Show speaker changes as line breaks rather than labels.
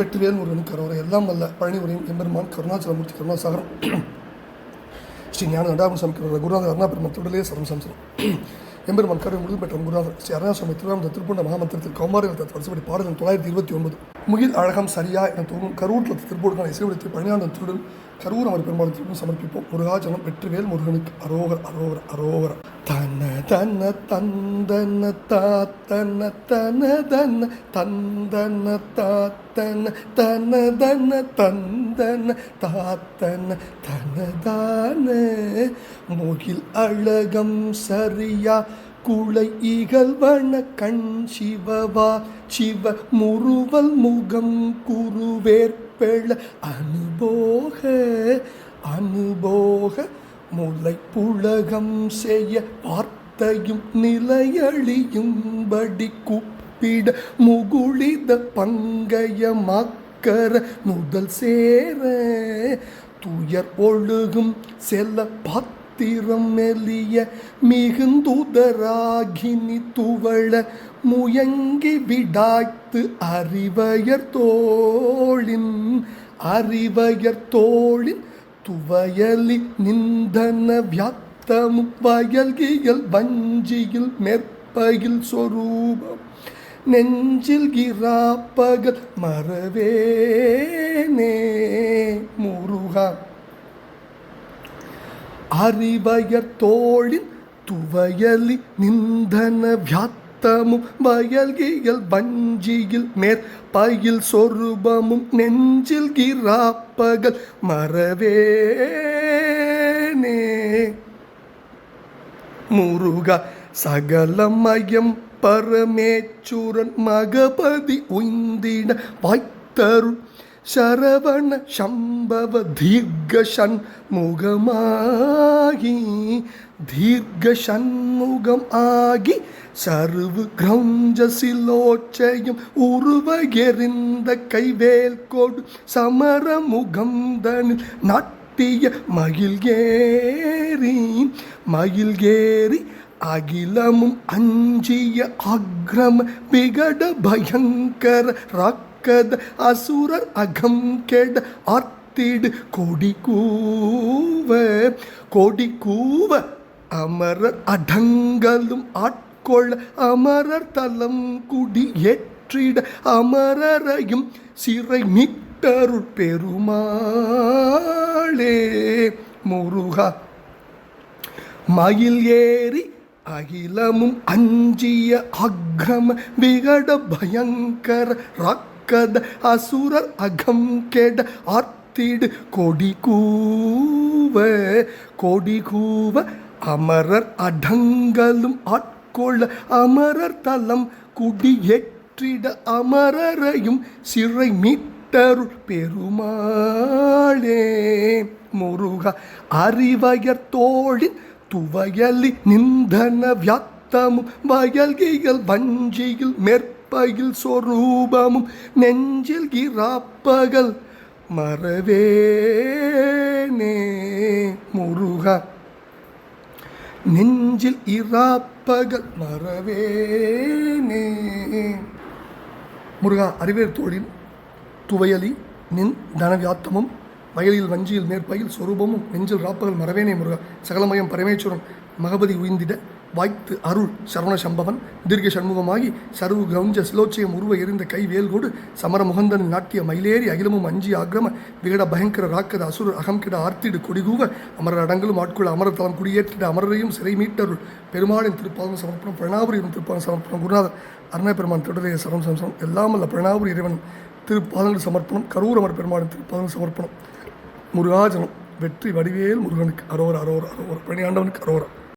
வெற்றிவேல் முருகன் கரோரை. எல்லாம் வல்ல பழனி உரையும் எம்பெருமான் கருணாச்சலமூர்த்தி கருணாசாகரம். ஸ்ரீ ஞான நடாபுரம் சமைக்கிற குருநாதர் அருணா பெருமான் தொடலே சரம் சம்சரம். எம்பெருமான் கருணை முழுது பெற்ற குருநாதர் ஸ்ரீ அருணாசுவாமி திருவாமந்த திருப்பூண்ட மகாமந்திரத்தில் கௌமாரி வரிசைப்படி பாடல் தொள்ளாயிரத்தி இருபத்தி ஒன்பது. முகில் அழகம் சரியா என தோணும் கரூரில் திருப்பூருக்கான இசைவிடத்தில் பழனியாண்டன் திருடன் கரூர் அவர் பெரும்பாலும் திருப்பூர் சமர்ப்பிப்போம். முருகாச்சலம் வெற்றிவேல் முருகனுக்கு அரோகர் அரோகர் அரோகர். தன தன தந்தன தாத்தன தன தன தந்தன தாத்தன தன தன தந்தன தாத்தன தனதான முகில் அழகம் சரியா குளை இகழ்வன கண் சிவவா சிவ முருவல் முகம் குருவேற்பெழ அனுபோக அனுபோக முலை புலகம் செய்ய வார்த்தையும் நிலையழியும்படி குப்பிட முகுளித பங்கைய மக்கர முதல் சேர. துயர் ஒழுகும் செல்ல பாத்திரம் மெலிய மிகுந்துதராகினி துவள முயங்கி விடாய்த்து அறிவயர் தோளின் அறிவயர் தோளின் துவயலி நிந்தன வியாத்தமும் வயல்கியல் வஞ்சியில் மெற்பயில் சொரூபம். நெஞ்சில் கிராப்பகல் மறவேனே முருகா. அறிவயர் தோளின் துவயலி நிந்தன வியாத்தமும் வயல்கியல் வஞ்சியில் மேற்பயில் சொருபமும் நெஞ்சில் கிராப்பகல் மறவேனே. முருக சகலமயம் பரமேச்சுரன் மகபதி உய்ந்திட வாய்த்தருள் சரவண சம்பவ தீர்க்க சண்முகமாகி தீர்க்க சண்முகம் ஆகி சருவு கிரௌஞ்ச சிலோச்சையும் உருவ எறிந்த கைவேல் கோடு சமர முகந்தனில் நாட்டிய மகிழ்கேரி மகிழ்கேரி அகிலமும் அஞ்சிய அக்ரம விகட பயங்கர ராக்கத அசுரர் அகம் கெட ஆர்த்திடு. கொடி கூவ கொடி கூவ அமரர் அடங்கலும் ஆட்கொள்ள அமரர் தலம் குடி ஏற்றிட அமரரையும் சிறை மீட்டருள் பெருமாளே. முருகா மயில் ஏறி அகிலமும் அஞ்சிய அக்ரம விகட பயங்கர கத அசுரர் அகம் கேட ஆர்த்திடு கொடி கூவ கொடி கூவ அமரர் அடங்கலும் ஆட்கொள்ள அமரர் தலம் குடியேற்றிட அமரரையும் சிறை மீட்டருள் பெருமாளே. முருக அறிவயர் தோழின் துவயலி நிந்தன வியாத்தமும் வயல்கைகள் வஞ்சியில் மேற் பகில் சொரூபமும் நெஞ்சில் கிராப்பகல். மறவேனே முருகா. நெஞ்சில் இராப்பகல். மறவேனே. முருகா அறிவேர் தோழின் துவையலி நின் தனவியாத்தமும் வயலில் வஞ்சியில் மேற்பயில் சொரூபமும் நெஞ்சில் ராப்பகல் மரவேனே முருகா. சகலமயம் பரமேஸ்வரன் மகபதி உயிந்திட வாய்த்து அருள் சரவண சம்பவன் தீர்க்க சண்முகமாகி சருவு கவுஞ்ச சிலோச்சயம் உருவ எறிந்த கை வேல்கோடு சமர முகந்தன் நாட்டிய மயிலேறி அகிலமும் அஞ்சி ஆக்கிரம விகட பயங்கர ராக்கத அசுர அகம்கிட ஆர்த்திடு கொடிகூவ அமரர் அடங்கலும் ஆட்குள்ள அமரர் தலம் குடியேற்றிட அமரரையும் சிறை மீட்டருள் பெருமாளின் திருப்பாதம் சமர்ப்பணம் பிரணாபுரியின் திருப்பாதம் சமர்ப்பணம் குருநாதர் அருணை பெருமான் தொடரைய சரம் சம்சம் எல்லாமல்ல பிரணாபுரி இறைவன் திருப்பாதங்கள் சமர்ப்பணம் கரூர் அமர் பெருமாளின் திருப்பாதம் சமர்ப்பணம். முருகாஜனம் வெற்றி வடிவேல் முருகனுக்கு அரோர் அரோர் அரோர் பணியாண்டவனுக்கு அரோரா.